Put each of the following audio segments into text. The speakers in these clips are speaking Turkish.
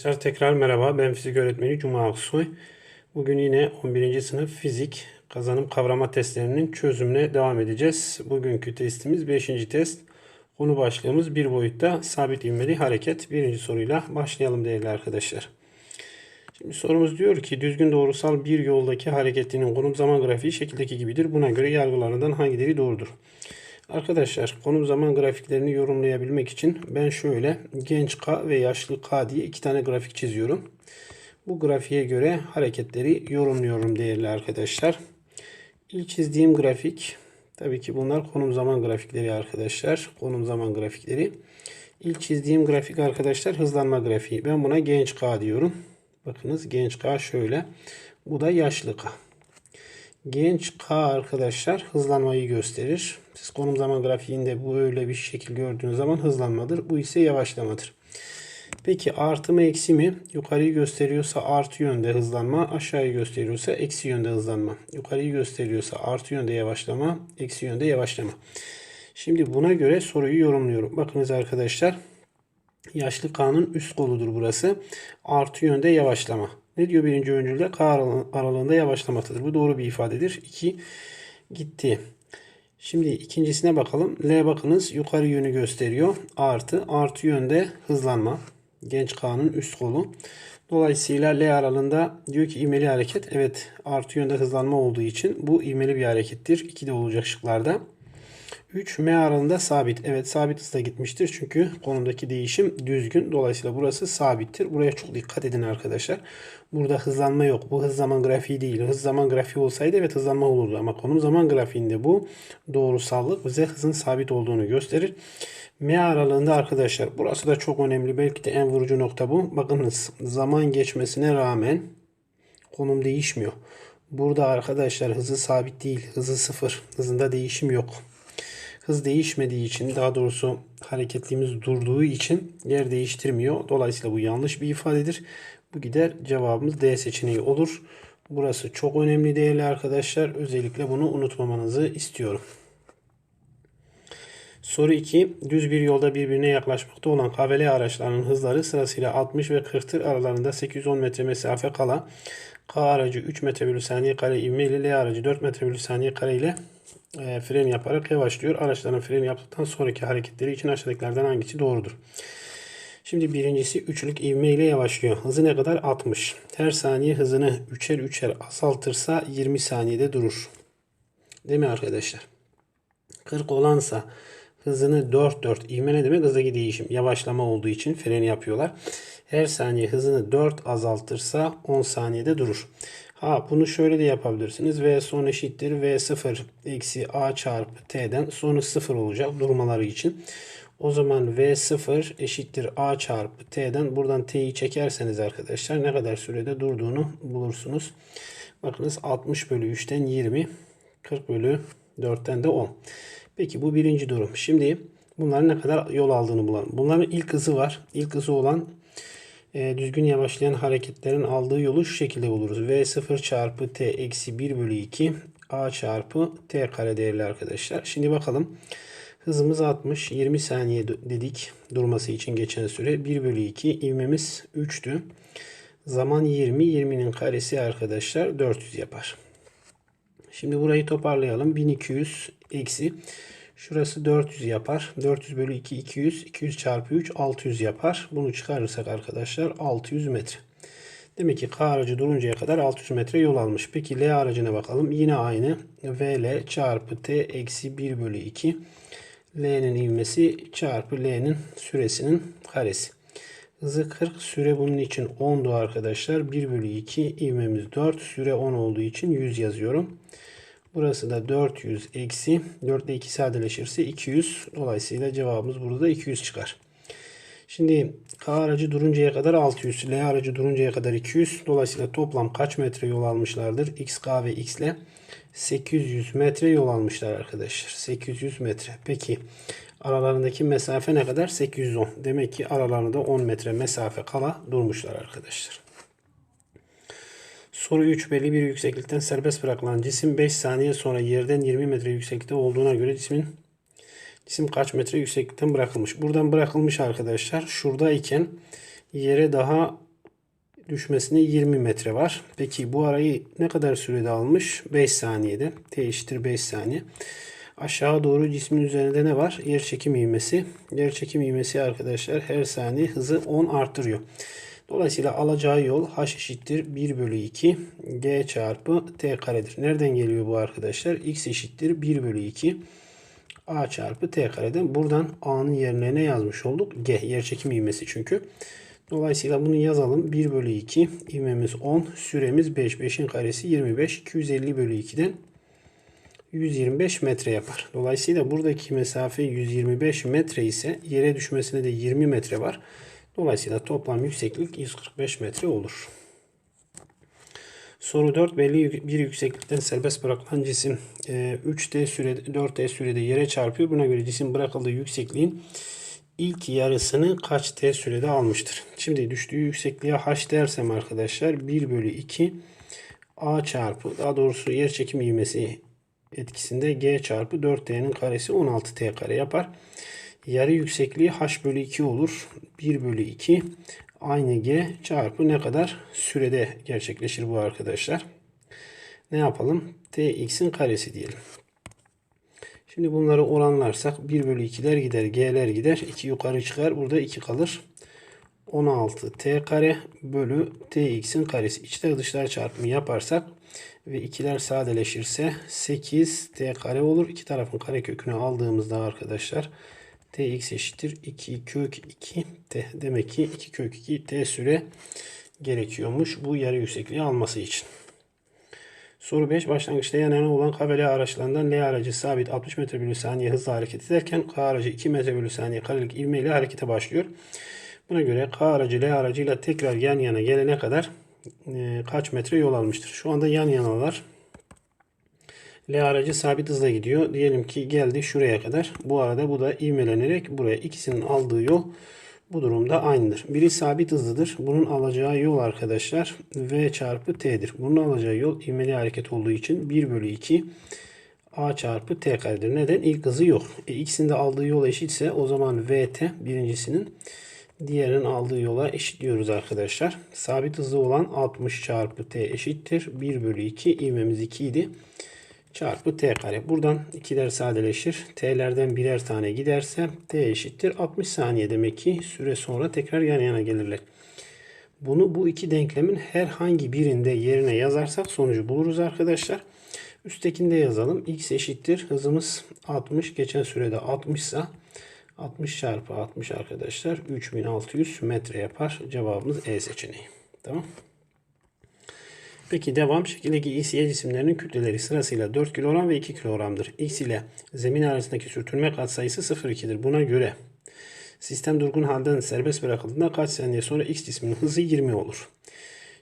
Arkadaşlar tekrar merhaba. Ben fizik öğretmeni Cuma Aksoy. Bugün yine 11. sınıf fizik kazanım kavrama testlerinin çözümüne devam edeceğiz. Bugünkü testimiz 5. test. Konu başlığımız bir boyutta sabit ivmeli hareket. Birinci soruyla başlayalım değerli arkadaşlar. Şimdi sorumuz diyor ki düzgün doğrusal bir yoldaki hareketinin konum zaman grafiği şekildeki gibidir. Buna göre yargılarından hangileri doğrudur? Arkadaşlar konum zaman grafiklerini yorumlayabilmek için ben şöyle genç K ve yaşlı K diye iki tane grafik çiziyorum. Bu grafiğe göre hareketleri yorumluyorum değerli arkadaşlar. İlk çizdiğim grafik tabii ki bunlar konum zaman grafikleri arkadaşlar. Konum zaman grafikleri. İlk çizdiğim grafik arkadaşlar hızlanma grafiği. Ben buna genç K diyorum. Bakınız genç K şöyle. Bu da yaşlı K. Genç K arkadaşlar hızlanmayı gösterir. Siz konum zaman grafiğinde bu öyle bir şekil gördüğünüz zaman hızlanmadır. Bu ise yavaşlamadır. Peki artı mı eksi mi? Yukarıyı gösteriyorsa artı yönde hızlanma, aşağıyı gösteriyorsa eksi yönde hızlanma. Yukarıyı gösteriyorsa artı yönde yavaşlama, eksi yönde yavaşlama. Şimdi buna göre soruyu yorumluyorum. Bakınız arkadaşlar. Yaşlı K'nın üst koludur burası. Artı yönde yavaşlama. Ne diyor birinci öncülde? K aralığında yavaşlamaktadır. Bu doğru bir ifadedir. 2 gitti. Şimdi ikincisine bakalım. L bakınız yukarı yönü gösteriyor. Artı. Artı yönde hızlanma. Genç K'nın üst kolu. Dolayısıyla L aralığında diyor ki ivmeli hareket. Evet artı yönde hızlanma olduğu için bu ivmeli bir harekettir. 2 de olacak şıklarda. 3 M aralığında sabit. Evet sabit hızla gitmiştir. Çünkü konumdaki değişim düzgün. Dolayısıyla burası sabittir. Buraya çok dikkat edin arkadaşlar. Burada hızlanma yok. Bu hız zaman grafiği değil. Hız zaman grafiği olsaydı evet hızlanma olurdu. Ama konum zaman grafiğinde bu doğrusallık bize hızın sabit olduğunu gösterir. M aralığında arkadaşlar burası da çok önemli. Belki de en vurucu nokta bu. Bakınız zaman geçmesine rağmen konum değişmiyor. Burada arkadaşlar hızı sabit değil. Hızı sıfır. Hızında değişim yok hız değişmediği için daha doğrusu hareketliğimiz durduğu için yer değiştirmiyor. Dolayısıyla bu yanlış bir ifadedir. Bu gider cevabımız D seçeneği olur. Burası çok önemli değerli arkadaşlar. Özellikle bunu unutmamanızı istiyorum. Soru 2. Düz bir yolda birbirine yaklaşmakta olan KVL araçlarının hızları sırasıyla 60 ve 40 tır aralarında 810 metre mesafe kala K aracı 3 metre bölü saniye kare ivme ile L aracı 4 metre bölü saniye kare ile e, fren yaparak yavaşlıyor. Araçların fren yaptıktan sonraki hareketleri için aşağıdakilerden hangisi doğrudur? Şimdi birincisi üçlük ivme ile yavaşlıyor. Hızı ne kadar? 60. Her saniye hızını üçer üçer azaltırsa 20 saniyede durur. Değil mi arkadaşlar? 40 olansa hızını 4 4 ivme ne demek? Hızdaki değişim. Yavaşlama olduğu için freni yapıyorlar. Her saniye hızını 4 azaltırsa 10 saniyede durur. Ha bunu şöyle de yapabilirsiniz. V son eşittir V0 eksi A çarpı T'den sonu 0 olacak durmaları için. O zaman V0 eşittir A çarpı T'den buradan T'yi çekerseniz arkadaşlar ne kadar sürede durduğunu bulursunuz. Bakınız 60 bölü 3'ten 20 40 bölü 4'ten de 10. Peki bu birinci durum. Şimdi bunların ne kadar yol aldığını bulalım. Bunların ilk hızı var. İlk hızı olan e, düzgün yavaşlayan hareketlerin aldığı yolu şu şekilde buluruz. V0 çarpı T eksi 1 bölü 2 A çarpı T kare değerli arkadaşlar. Şimdi bakalım. Hızımız 60. 20 saniye dedik durması için geçen süre. 1 bölü 2 ivmemiz 3'tü. Zaman 20. 20'nin karesi arkadaşlar 400 yapar. Şimdi burayı toparlayalım. 1200 eksi Şurası 400 yapar. 400 bölü 2 200. 200 çarpı 3 600 yapar. Bunu çıkarırsak arkadaşlar 600 metre. Demek ki K aracı duruncaya kadar 600 metre yol almış. Peki L aracına bakalım. Yine aynı. VL çarpı T eksi 1 bölü 2. L'nin ivmesi çarpı L'nin süresinin karesi. Hızı 40. Süre bunun için 10'du arkadaşlar. 1 bölü 2 ivmemiz 4. Süre 10 olduğu için 100 yazıyorum. Burası da 400 eksi 4 ile 2 sadeleşirse 200. Dolayısıyla cevabımız burada 200 çıkar. Şimdi K aracı duruncaya kadar 600. L aracı duruncaya kadar 200. Dolayısıyla toplam kaç metre yol almışlardır? XK ve X ile 800 metre yol almışlar arkadaşlar. 800 metre. Peki aralarındaki mesafe ne kadar? 810. Demek ki aralarında 10 metre mesafe kala durmuşlar arkadaşlar. Soru 3 belli bir yükseklikten serbest bırakılan cisim 5 saniye sonra yerden 20 metre yükseklikte olduğuna göre cismin cisim kaç metre yükseklikten bırakılmış. Buradan bırakılmış arkadaşlar. Şuradayken yere daha düşmesine 20 metre var. Peki bu arayı ne kadar sürede almış? 5 saniyede. T eşittir 5 saniye. Aşağı doğru cismin üzerinde ne var? Yer çekim ivmesi. Yer çekim ivmesi arkadaşlar her saniye hızı 10 artırıyor. Dolayısıyla alacağı yol h eşittir 1 bölü 2 g çarpı t karedir. Nereden geliyor bu arkadaşlar? x eşittir 1 bölü 2 a çarpı t kareden. Buradan a'nın yerine ne yazmış olduk? g yer çekim ivmesi çünkü. Dolayısıyla bunu yazalım. 1 bölü 2 ivmemiz 10 süremiz 5 5'in karesi 25 250 bölü 2'den 125 metre yapar. Dolayısıyla buradaki mesafe 125 metre ise yere düşmesine de 20 metre var. Dolayısıyla toplam yükseklik 145 metre olur. Soru 4 belli bir yükseklikten serbest bırakılan cisim 3D sürede 4D sürede yere çarpıyor. Buna göre cisim bırakıldığı yüksekliğin ilk yarısını kaç T sürede almıştır? Şimdi düştüğü yüksekliğe H dersem arkadaşlar 1 bölü 2 A çarpı daha doğrusu yer çekim ivmesi etkisinde G çarpı 4T'nin karesi 16T kare yapar. Yarı yüksekliği H bölü 2 olur. 1 bölü 2 aynı G çarpı ne kadar sürede gerçekleşir bu arkadaşlar. Ne yapalım? Tx'in karesi diyelim. Şimdi bunları oranlarsak 1 bölü 2'ler gider. G'ler gider. 2 yukarı çıkar. Burada 2 kalır. 16 t kare bölü tx'in karesi. İçler dışlar çarpımı yaparsak ve ikiler sadeleşirse 8 t kare olur. İki tarafın kare kökünü aldığımızda arkadaşlar tx eşittir 2 kök 2 t. Demek ki 2 kök 2 t süre gerekiyormuş bu yarı yüksekliği alması için. Soru 5. Başlangıçta yan yana olan K ve L araçlarından L aracı sabit 60 metre bölü saniye hızla hareket ederken K aracı 2 metre bölü saniye karelik ivmeyle harekete başlıyor. Buna göre K aracı L aracıyla tekrar yan yana gelene kadar e, kaç metre yol almıştır? Şu anda yan yanalar. L aracı sabit hızla gidiyor. Diyelim ki geldi şuraya kadar. Bu arada bu da ivmelenerek buraya ikisinin aldığı yol bu durumda aynıdır. Biri sabit hızlıdır. Bunun alacağı yol arkadaşlar V çarpı T'dir. Bunun alacağı yol ivmeli hareket olduğu için 1 bölü 2 A çarpı T karedir. Neden? İlk hızı yok. E, ikisinin de aldığı yol eşitse o zaman VT birincisinin diğerinin aldığı yola eşitliyoruz arkadaşlar. Sabit hızlı olan 60 çarpı T eşittir. 1 bölü 2 ivmemiz 2 idi çarpı t kare. Buradan ikiler sadeleşir. T'lerden birer tane giderse t eşittir 60 saniye demek ki süre sonra tekrar yan yana gelirler. Bunu bu iki denklemin herhangi birinde yerine yazarsak sonucu buluruz arkadaşlar. Üsttekinde yazalım. x eşittir. Hızımız 60. Geçen sürede 60 ise 60 çarpı 60 arkadaşlar 3600 metre yapar. Cevabımız E seçeneği. Tamam. Peki devam. Şekildeki X, Y cisimlerinin kütleleri sırasıyla 4 kilogram ve 2 kilogramdır. X ile zemin arasındaki sürtünme katsayısı 0,2'dir. Buna göre sistem durgun halden serbest bırakıldığında kaç saniye sonra X cisminin hızı 20 olur.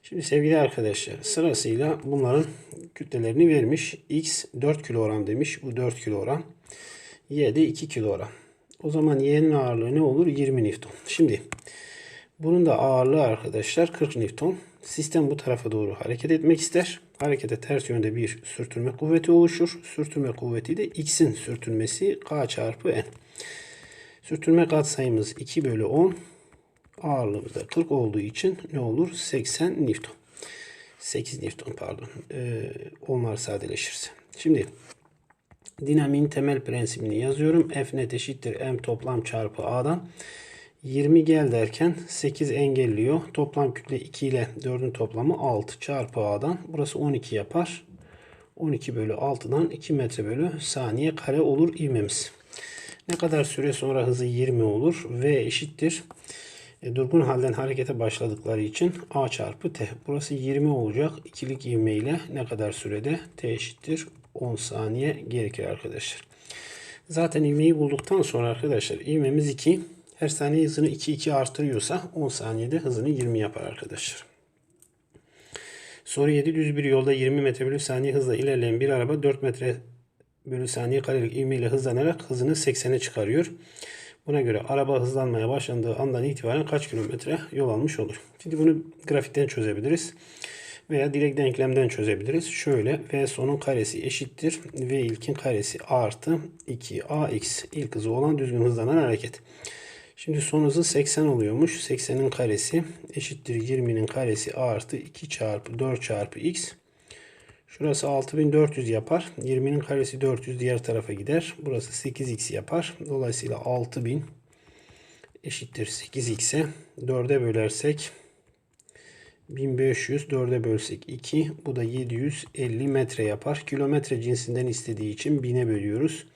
Şimdi sevgili arkadaşlar sırasıyla bunların kütlelerini vermiş. X 4 kilogram demiş. Bu 4 kilogram. Y de 2 kilogram. O zaman Y'nin ağırlığı ne olur? 20 Newton. Şimdi bunun da ağırlığı arkadaşlar 40 Newton. Sistem bu tarafa doğru hareket etmek ister. Harekete ters yönde bir sürtünme kuvveti oluşur. Sürtünme kuvveti de x'in sürtünmesi k çarpı n. Sürtünme katsayımız 2 bölü 10. Ağırlığımız da 40 olduğu için ne olur? 80 Newton. 8 Newton pardon. Ee, onlar sadeleşirse. Şimdi dinamiğin temel prensibini yazıyorum. F net eşittir m toplam çarpı a'dan. 20 gel derken 8 engelliyor. Toplam kütle 2 ile 4'ün toplamı 6 çarpı A'dan. Burası 12 yapar. 12 bölü 6'dan 2 metre bölü saniye kare olur ivmemiz. Ne kadar süre sonra hızı 20 olur? V eşittir. E, durgun halden harekete başladıkları için A çarpı T. Burası 20 olacak. İkilik ivme ile ne kadar sürede? T eşittir. 10 saniye gerekir arkadaşlar. Zaten ivmeyi bulduktan sonra arkadaşlar ivmemiz 2. Her saniye hızını 2 2 artırıyorsa 10 saniyede hızını 20 yapar arkadaşlar. Soru 7 düz bir yolda 20 metre bölü saniye hızla ilerleyen bir araba 4 metre bölü saniye karelik ivmeyle hızlanarak hızını 80'e çıkarıyor. Buna göre araba hızlanmaya başlandığı andan itibaren kaç kilometre yol almış olur? Şimdi bunu grafikten çözebiliriz. Veya direkt denklemden çözebiliriz. Şöyle V sonun karesi eşittir. V ilkin karesi artı 2AX ilk hızı olan düzgün hızlanan hareket. Şimdi son hızı 80 oluyormuş. 80'in karesi eşittir 20'nin karesi artı 2 çarpı 4 çarpı x. Şurası 6400 yapar. 20'nin karesi 400 diğer tarafa gider. Burası 8x yapar. Dolayısıyla 6000 eşittir 8x'e 4'e bölersek 1500 4'e bölsek 2 bu da 750 metre yapar. Kilometre cinsinden istediği için 1000'e bölüyoruz.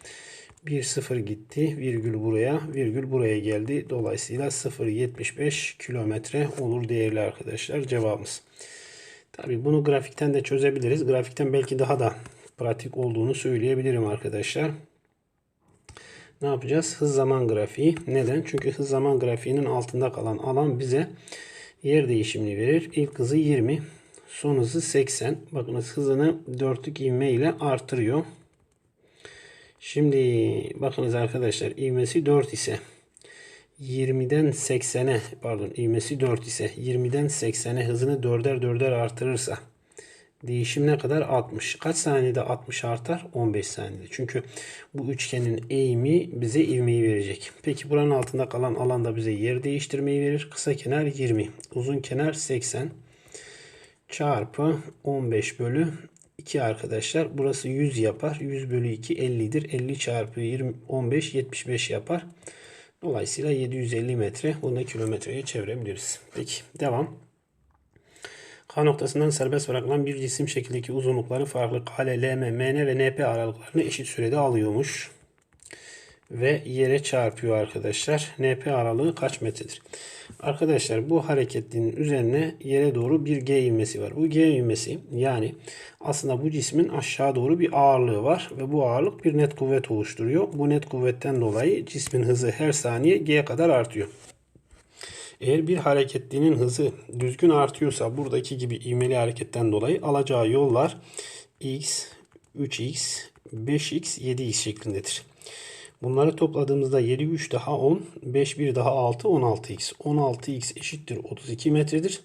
1 0 gitti. Virgül buraya, virgül buraya geldi. Dolayısıyla 0.75 kilometre olur değerli arkadaşlar cevabımız. Tabi bunu grafikten de çözebiliriz. Grafikten belki daha da pratik olduğunu söyleyebilirim arkadaşlar. Ne yapacağız? Hız zaman grafiği. Neden? Çünkü hız zaman grafiğinin altında kalan alan bize yer değişimini verir. İlk hızı 20. Son hızı 80. Bakınız hızını dörtlük ivme ile artırıyor. Şimdi bakınız arkadaşlar ivmesi 4 ise 20'den 80'e pardon ivmesi 4 ise 20'den 80'e hızını 4'er 4'er artırırsa değişim ne kadar? 60. Kaç saniyede 60 artar? 15 saniyede. Çünkü bu üçgenin eğimi bize ivmeyi verecek. Peki buranın altında kalan alanda bize yer değiştirmeyi verir. Kısa kenar 20. Uzun kenar 80 çarpı 15 bölü 2 arkadaşlar. Burası 100 yapar. 100 bölü 2 50'dir. 50 çarpı 20, 15 75 yapar. Dolayısıyla 750 metre. Bunu da kilometreye çevirebiliriz. Peki devam. K noktasından serbest bırakılan bir cisim şekildeki uzunlukları farklı kale, LM, MN ve NP aralıklarını eşit sürede alıyormuş. Ve yere çarpıyor arkadaşlar. NP aralığı kaç metredir? Arkadaşlar bu hareketlinin üzerine yere doğru bir G ivmesi var. Bu G ivmesi yani aslında bu cismin aşağı doğru bir ağırlığı var ve bu ağırlık bir net kuvvet oluşturuyor. Bu net kuvvetten dolayı cismin hızı her saniye G'ye kadar artıyor. Eğer bir hareketlinin hızı düzgün artıyorsa buradaki gibi ivmeli hareketten dolayı alacağı yollar x, 3x, 5x, 7x şeklindedir. Bunları topladığımızda 7 3 daha 10, 5 1 daha 6, 16x. 16x eşittir 32 metredir.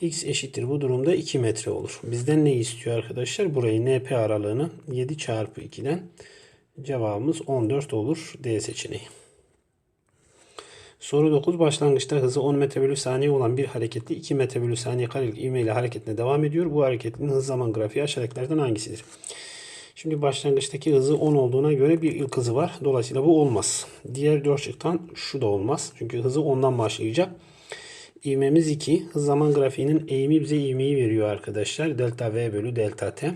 x eşittir bu durumda 2 metre olur. Bizden ne istiyor arkadaşlar? Burayı np aralığını 7 çarpı 2'den cevabımız 14 olur. D seçeneği. Soru 9. Başlangıçta hızı 10 metre bölü saniye olan bir hareketli 2 metre bölü saniye karelik ivme ile hareketine devam ediyor. Bu hareketin hız zaman grafiği aşağıdakilerden hangisidir? Şimdi başlangıçtaki hızı 10 olduğuna göre bir ilk hızı var. Dolayısıyla bu olmaz. Diğer 4 şıktan şu da olmaz. Çünkü hızı 10'dan başlayacak. İvmemiz 2. Hız zaman grafiğinin eğimi bize ivmeyi veriyor arkadaşlar. Delta V bölü delta T.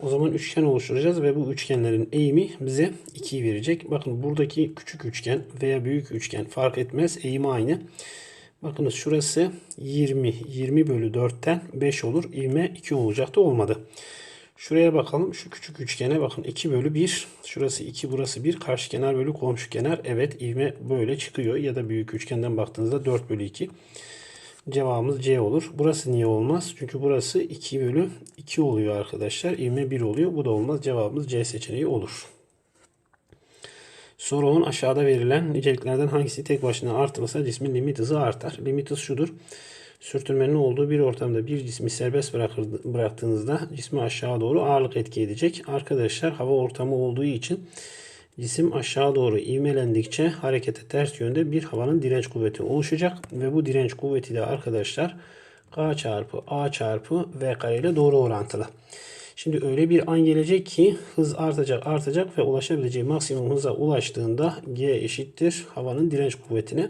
O zaman üçgen oluşturacağız ve bu üçgenlerin eğimi bize 2'yi verecek. Bakın buradaki küçük üçgen veya büyük üçgen fark etmez. Eğimi aynı. Bakınız şurası 20. 20 bölü 4'ten 5 olur. İvme 2 olacaktı olmadı. Şuraya bakalım. Şu küçük üçgene bakın. 2 bölü 1. Şurası 2 burası 1. Karşı kenar bölü komşu kenar. Evet ivme böyle çıkıyor. Ya da büyük üçgenden baktığınızda 4 bölü 2. Cevabımız C olur. Burası niye olmaz? Çünkü burası 2 bölü 2 oluyor arkadaşlar. İvme 1 oluyor. Bu da olmaz. Cevabımız C seçeneği olur. Soru 10 aşağıda verilen niceliklerden hangisi tek başına artırılsa cismin limit hızı artar. Limit hız şudur. Sürtünmenin olduğu bir ortamda bir cismi serbest bırakır, bıraktığınızda cismi aşağı doğru ağırlık etki edecek. Arkadaşlar hava ortamı olduğu için cisim aşağı doğru ivmelendikçe harekete ters yönde bir havanın direnç kuvveti oluşacak. Ve bu direnç kuvveti de arkadaşlar K çarpı A çarpı V kare ile doğru orantılı. Şimdi öyle bir an gelecek ki hız artacak artacak ve ulaşabileceği maksimum hıza ulaştığında G eşittir havanın direnç kuvvetine.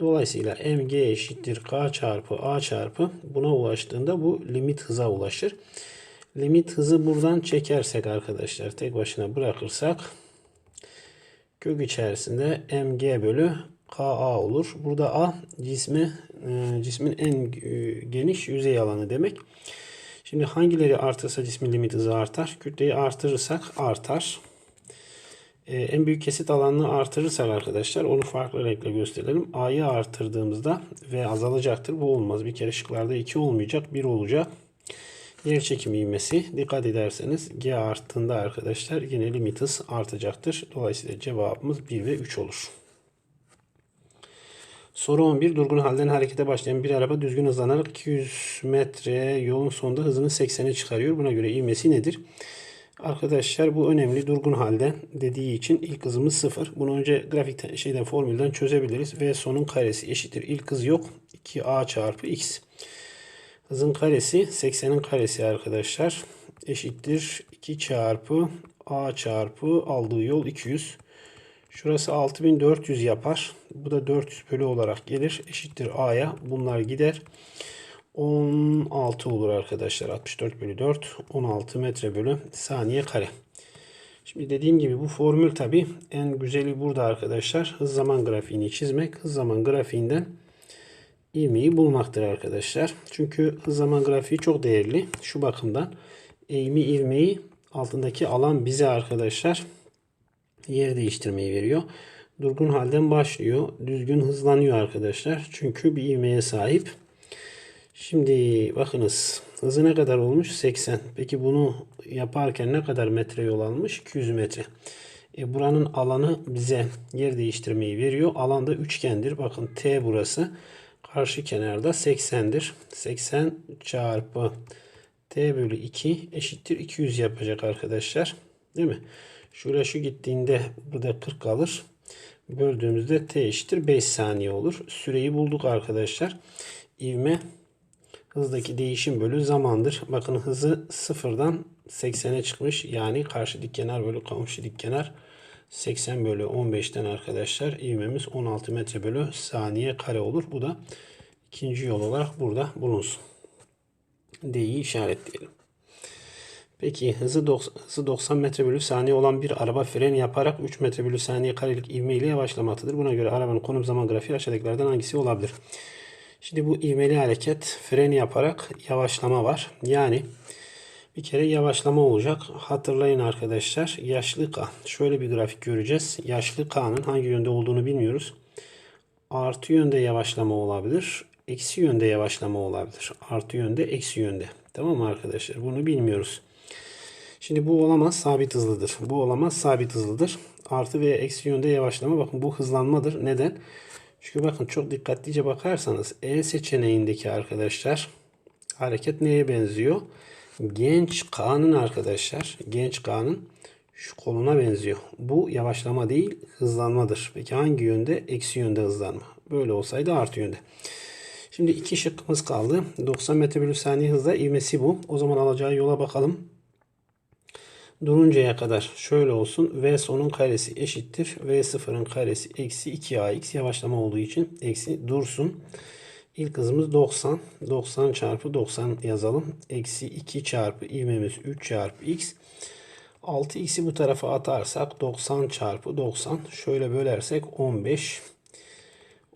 Dolayısıyla mg eşittir k çarpı a çarpı buna ulaştığında bu limit hıza ulaşır. Limit hızı buradan çekersek arkadaşlar tek başına bırakırsak kök içerisinde mg bölü ka olur. Burada a cismi e, cismin en geniş yüzey alanı demek. Şimdi hangileri artırsa cismin limit hızı artar? Kütleyi artırırsak artar. Ee, en büyük kesit alanını artırırsak arkadaşlar onu farklı renkle gösterelim. A'yı artırdığımızda V azalacaktır. Bu olmaz. Bir kere şıklarda 2 olmayacak. 1 olacak. Yer çekimi ivmesi. Dikkat ederseniz G arttığında arkadaşlar yine limit hız artacaktır. Dolayısıyla cevabımız 1 ve 3 olur. Soru 11. Durgun halden harekete başlayan bir araba düzgün hızlanarak 200 metre yolun sonunda hızını 80'e çıkarıyor. Buna göre ivmesi nedir? Arkadaşlar bu önemli durgun halde dediği için ilk hızımız 0. Bunu önce grafik şeyden formülden çözebiliriz. V sonun karesi eşittir. İlk hız yok. 2a çarpı x. Hızın karesi 80'in karesi arkadaşlar. Eşittir 2 çarpı a çarpı aldığı yol 200. Şurası 6400 yapar. Bu da 400 bölü olarak gelir. Eşittir a'ya. Bunlar gider. 16 olur arkadaşlar. 64 bölü 4. 16 metre bölü saniye kare. Şimdi dediğim gibi bu formül tabi en güzeli burada arkadaşlar. Hız zaman grafiğini çizmek. Hız zaman grafiğinden ivmeyi bulmaktır arkadaşlar. Çünkü hız zaman grafiği çok değerli. Şu bakımdan eğimi ivmeyi altındaki alan bize arkadaşlar yer değiştirmeyi veriyor. Durgun halden başlıyor. Düzgün hızlanıyor arkadaşlar. Çünkü bir ivmeye sahip. Şimdi bakınız hızı ne kadar olmuş? 80. Peki bunu yaparken ne kadar metre yol almış? 200 metre. E buranın alanı bize yer değiştirmeyi veriyor. Alanda üçgendir. Bakın T burası. Karşı kenarda 80'dir. 80 çarpı T bölü 2 eşittir 200 yapacak arkadaşlar. Değil mi? Şuraya şu gittiğinde burada 40 kalır. Böldüğümüzde T eşittir 5 saniye olur. Süreyi bulduk arkadaşlar. İvme hızdaki değişim bölü zamandır. Bakın hızı sıfırdan 80'e çıkmış. Yani karşı dik kenar bölü komşu dik kenar 80 bölü 15'ten arkadaşlar ivmemiz 16 metre bölü saniye kare olur. Bu da ikinci yol olarak burada bulunsun. D'yi işaretleyelim. Peki hızı 90, hızı 90 metre bölü saniye olan bir araba fren yaparak 3 metre bölü saniye karelik ivme ile yavaşlamaktadır. Buna göre arabanın konum zaman grafiği aşağıdakilerden hangisi olabilir? Şimdi bu ivmeli hareket fren yaparak yavaşlama var. Yani bir kere yavaşlama olacak. Hatırlayın arkadaşlar. Yaşlı K. Şöyle bir grafik göreceğiz. Yaşlı K'nın hangi yönde olduğunu bilmiyoruz. Artı yönde yavaşlama olabilir. Eksi yönde yavaşlama olabilir. Artı yönde, eksi yönde. Tamam mı arkadaşlar? Bunu bilmiyoruz. Şimdi bu olamaz sabit hızlıdır. Bu olamaz sabit hızlıdır. Artı veya eksi yönde yavaşlama. Bakın bu hızlanmadır. Neden? Çünkü bakın çok dikkatlice bakarsanız E seçeneğindeki arkadaşlar hareket neye benziyor? Genç K'nın arkadaşlar genç K'nın şu koluna benziyor. Bu yavaşlama değil hızlanmadır. Peki hangi yönde? Eksi yönde hızlanma. Böyle olsaydı artı yönde. Şimdi iki şıkkımız kaldı. 90 metre bölü saniye hızla ivmesi bu. O zaman alacağı yola bakalım. Duruncaya kadar şöyle olsun. V sonun karesi eşittir. V sıfırın karesi eksi 2ax yavaşlama olduğu için eksi dursun. İlk hızımız 90. 90 çarpı 90 yazalım. Eksi 2 çarpı ivmemiz 3 çarpı x. 6x'i bu tarafa atarsak 90 çarpı 90. Şöyle bölersek 15.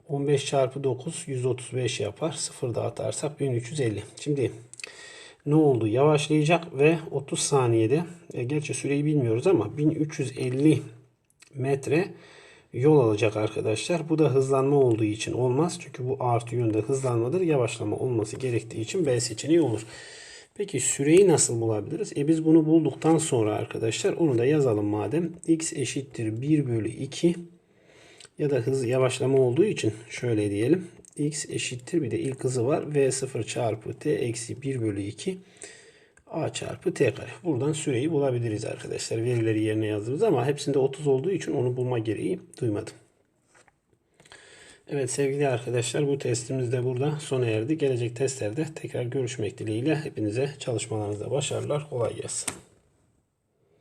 15 çarpı 9 135 yapar. 0 da atarsak 1350. Şimdi ne oldu? Yavaşlayacak ve 30 saniyede e, gerçi süreyi bilmiyoruz ama 1350 metre yol alacak arkadaşlar. Bu da hızlanma olduğu için olmaz. Çünkü bu artı yönde hızlanmadır. Yavaşlama olması gerektiği için B seçeneği olur. Peki süreyi nasıl bulabiliriz? E biz bunu bulduktan sonra arkadaşlar onu da yazalım madem. X eşittir 1 bölü 2 ya da hız yavaşlama olduğu için şöyle diyelim. X eşittir bir de ilk hızı var. V0 çarpı T eksi 1 bölü 2 A çarpı T kare. Buradan süreyi bulabiliriz arkadaşlar. Verileri yerine yazdığımız ama hepsinde 30 olduğu için onu bulma gereği duymadım. Evet sevgili arkadaşlar bu testimiz de burada sona erdi. Gelecek testlerde tekrar görüşmek dileğiyle hepinize çalışmalarınızda başarılar. Kolay gelsin.